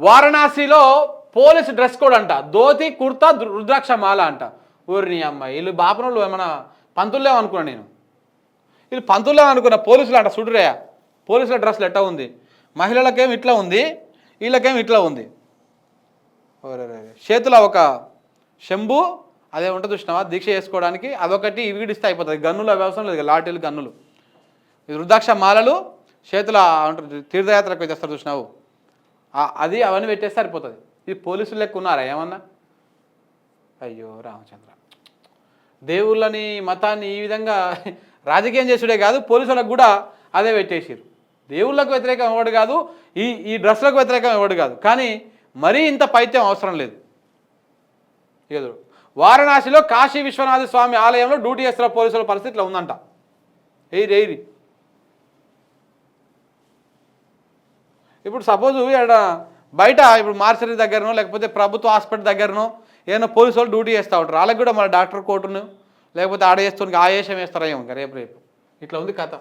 వారణాసిలో police dress code అంట. ధోతి కుర్తా దు- రుద్రాక్ష మాల అంట ఊరిని అమ్మ వీళ్ళు బాపనోళ్ళు ఏమన్నా పంతులేమో అనుకున్నా నేను? వీళ్ళు పంతులేమో అనుకున్నా పోలీసులు అంట సుడురే పోలీసుల డ్రెస్లు ఎట్టా ఉంది? మహిళలకేం ఇట్లా ఉంది? వీళ్ళకేం ఇట్లా ఉంది? చేతుల చేతిలో ఒక శంభు అదే ఉంటుంది చూసినావా? దీక్ష చేసుకోవడానికి అదొకటి విడిస్తే అయిపోతుంది. గన్నుల వ్యవసాయం అవసరం లేదు లాటీలు లాఠీలు గన్నులు. ఇది రుద్రాక్ష మాలలు చేతుల తీర్థయాత్రకు తెస్తారు చూసినావు? అది అవన్నీ పెట్టేస్తే సరిపోతుంది. ఇది పోలీసులు లెక్క ఉన్నారా? ఏమన్నా? అయ్యో రామచంద్ర. దేవుళ్ళని మతాన్ని ఈ విధంగా రాజకీయం చేసుడే కాదు పోలీసులకు కూడా అదే పెట్టేసారు దేవుళ్ళకు వ్యతిరేకం ఇవ్వడు కాదు ఈ ఈ డ్రెస్లకు వ్యతిరేకం ఇవ్వడు కాదు. కానీ మరీ ఇంత పైత్యం అవసరం లేదు. ఎదురు వారణాసిలో కాశీ విశ్వనాథ స్వామి ఆలయంలో డ్యూటీ చేస్తున్న పోలీసుల పరిస్థితిలో ఉందంట. ఎయిర్ ఎయిరి ఇప్పుడు సపోజ్ ఇక్కడ బయట ఇప్పుడు మార్చరీ దగ్గరనో లేకపోతే ప్రభుత్వ హాస్పిటల్ దగ్గరనో ఏదైనా పోలీసు వాళ్ళు డ్యూటీ చేస్తూ ఉంటారు. వాళ్ళకి కూడా మన డాక్టర్ కోటును లేకపోతే ఆడ చేస్తుంది ఆయేషం వేస్తారా ఏమో ఇంకా రేపు రేపు. ఇట్లా ఉంది కథ.